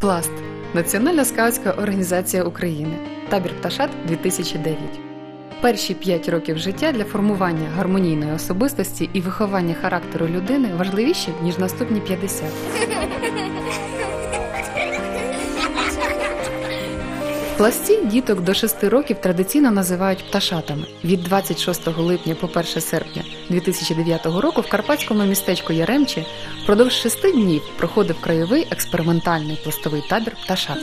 Пласт Національна скаутська організація України. Табір Пташат 2009. Перші 5 років життя для формування гармонійної особистості і виховання характеру людини важливіші, ніж наступні 50. Пласті діток до 6 років традиційно називають пташатами. Від 26 липня по 1 серпня 2009 року в карпатському містечку Яремчі впродовж шести днів проходив краєвий експериментальний пластовий табір пташат.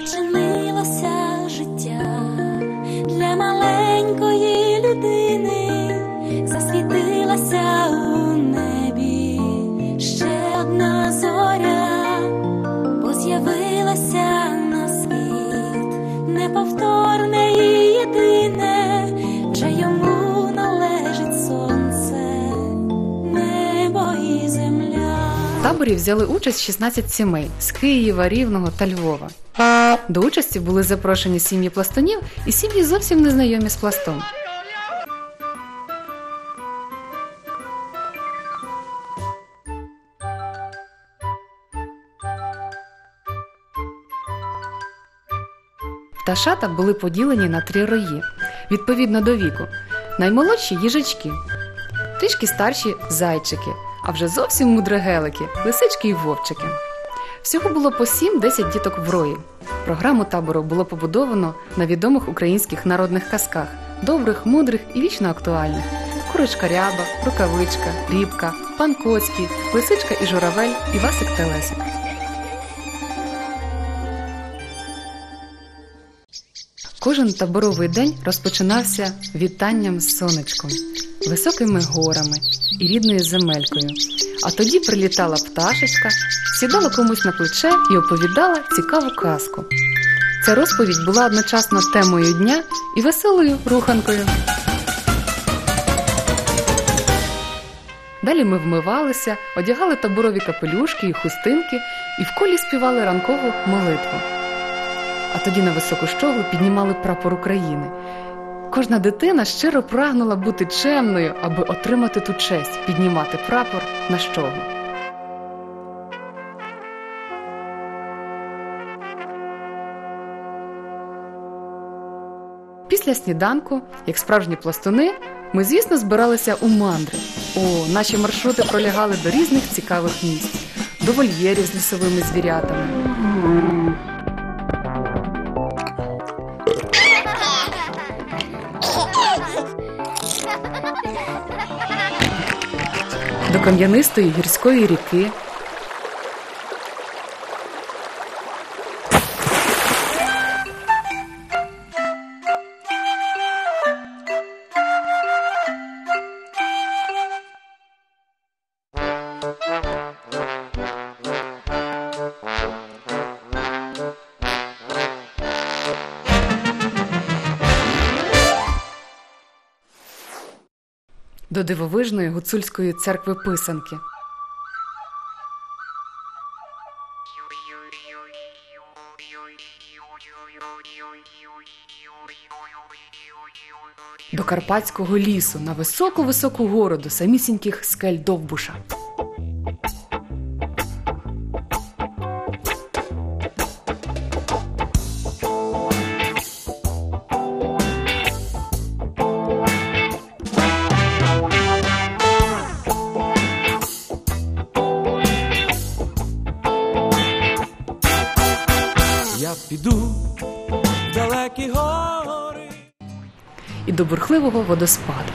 Таборі взяли участь 16 сімей з Києва, Рівного та Львова. До участі були запрошені сім'ї пластунів і сім'ї зовсім незнайомі з пластом. Пташата були поділені на три рої відповідно до віку. Наймолодші їжачки, трішки старші зайчики, а вже зовсім мудрогелики, лисички і вовчики. Всього було по 7-10 діток в рої. Програму табору було побудовано на відомих українських народних казках добрих, мудрих і вічно актуальних: Курочка ряба, рукавичка, рібка, пан Коцький, лисичка і журавель, і Васик Телесик. Кожен таборовий день розпочинався вітанням з сонечком, високими горами і рідною земелькою. А тоді прилітала пташечка, сідала комусь на плече і оповідала цікаву казку. Ця розповідь була одночасно темою дня і веселою руханкою. Далі ми вмивалися, одягали таборові капелюшки і хустинки і в колі співали ранкову молитву. А тоді на високу щоглу піднімали прапор України. Кожна дитина щиро прагнула бути чемною, аби отримати ту честь піднімати прапор на щоглу. Після сніданку, як справжні пластуни, ми, звісно, збиралися у мандри. О, наші маршрути пролягали до різних цікавих місць, до вольєрів з лісовими звірятами. Кам'янистої гірської ріки. До дивовижної гуцульської церкви писанки. До Карпатського лісу на високу високу городу самісіньких скель Довбуша. До бурхливого водоспаду.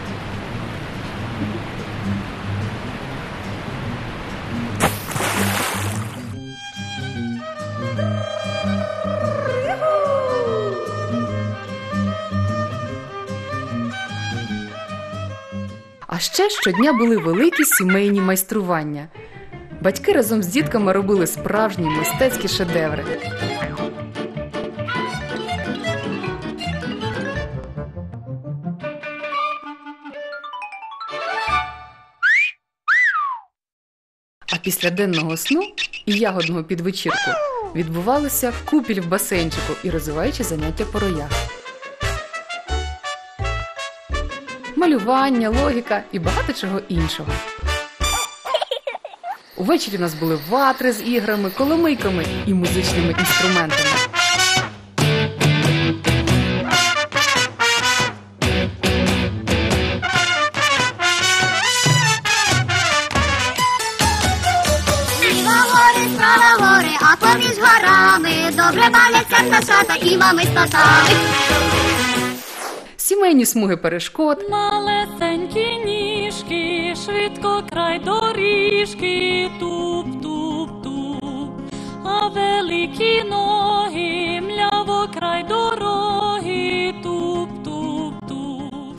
А ще щодня були великі сімейні майстрування. Батьки разом з дітками робили справжні мистецькі шедеври. Після денного сну і ягодного підвечірку відбувалося купіль в басейнчику і розвиваючі заняття по роях. Малювання, логіка і багато чого іншого. Увечері у нас були ватри з іграми, коломийками і музичними інструментами. Горами добре і мами з. Сімейні смуги перешкод, Малесенькі ніжки, швидко край доріжки, туп-туп-туп, а великі ноги, мляво край дороги, туп-туп-туп.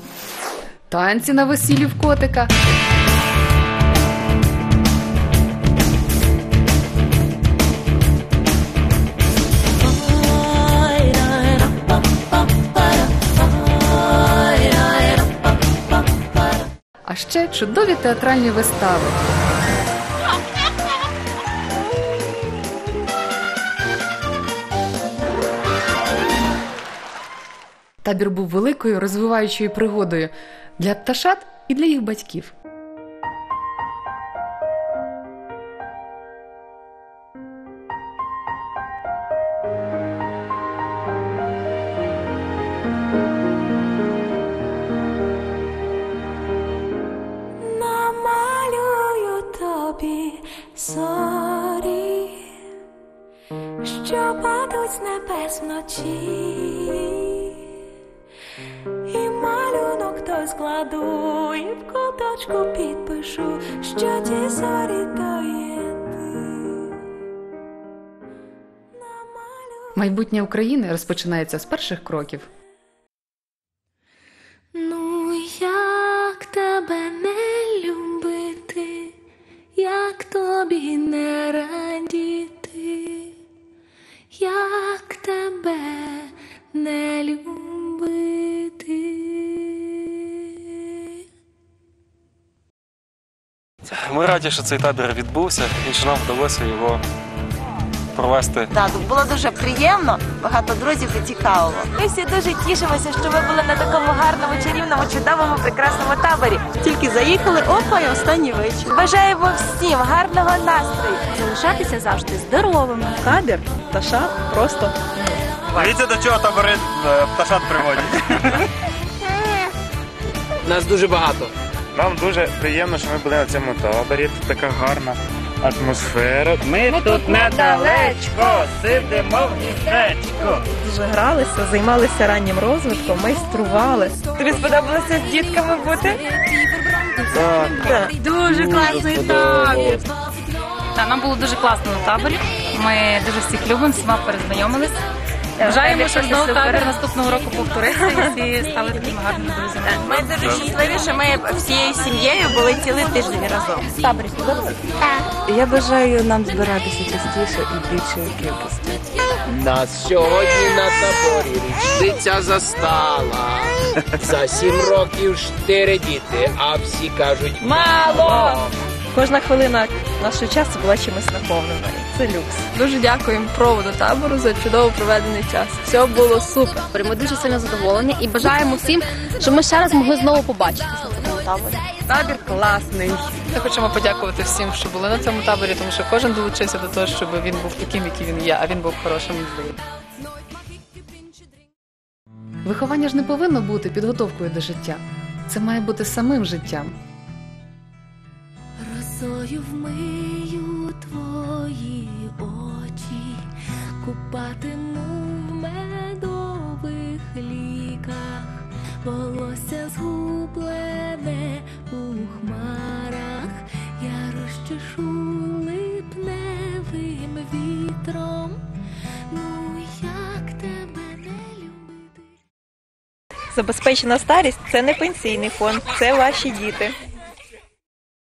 танці на весіллі в котика. А ще чудові театральні вистави. Табір був великою розвиваючою пригодою для пташат і для їх батьків. Що падуть з небес вночі, і малюнок той складу, і в куточку підпишу, що ті зорі то є. Майбутнє України розпочинається з перших кроків. Любити. Ми раді, що цей табір відбувся і що нам вдалося його провести. Так, було дуже приємно, багато друзів і цікаво. Ми всі дуже тішимося, що ви були на такому гарному, чарівному, чудовому, прекрасному таборі. Тільки заїхали, опа, і останній вечір. Бажаємо всім гарного настрою, залишатися завжди здоровими. Табір, таша, просто Дивіться, до чого табори е, пташат приводять. Нас дуже багато. Нам дуже приємно, що ми були на цьому таборі. Тут така гарна атмосфера. Ми, тут недалечко, сидимо в гніздечку. дуже гралися, займалися раннім розвитком, майстрували. Тобі сподобалося з дітками бути? Дуже класний табір. Та нам було дуже класно на таборі. Ми дуже всіх любимо, всіма перезнайомились. Бажаємо, щоб знову табір наступного року повторився і всі стали такими гарними друзями. Ми дуже щасливі, що ми всією сім'єю були цілий тиждень разом. Я бажаю нам збиратися частіше і більшою кількістю. Нас сьогодні на таборі річниця застала. За сім років чотири діти, а всі кажуть мало. Кожна хвилина нашого часу була чимось наповнена. Це люкс. Дуже дякуємо проводу табору за чудово проведений час. Все було супер. Ми дуже сильно задоволені і бажаємо всім, щоб ми ще раз могли знову побачитися на цьому таборі. Табір класний. Ми хочемо подякувати всім, що були на цьому таборі, тому що кожен долучився до того, щоб він був таким, який він є, а він був хорошим злим. Виховання ж не повинно бути підготовкою до життя. Це має бути самим життям. Росою вмию твої очі, купатиму в медових ліках, волосся згублене у хмарах, я розчешу липневим вітром. Ну як тебе не любити? Забезпечена старість це не пенсійний фонд, це ваші діти.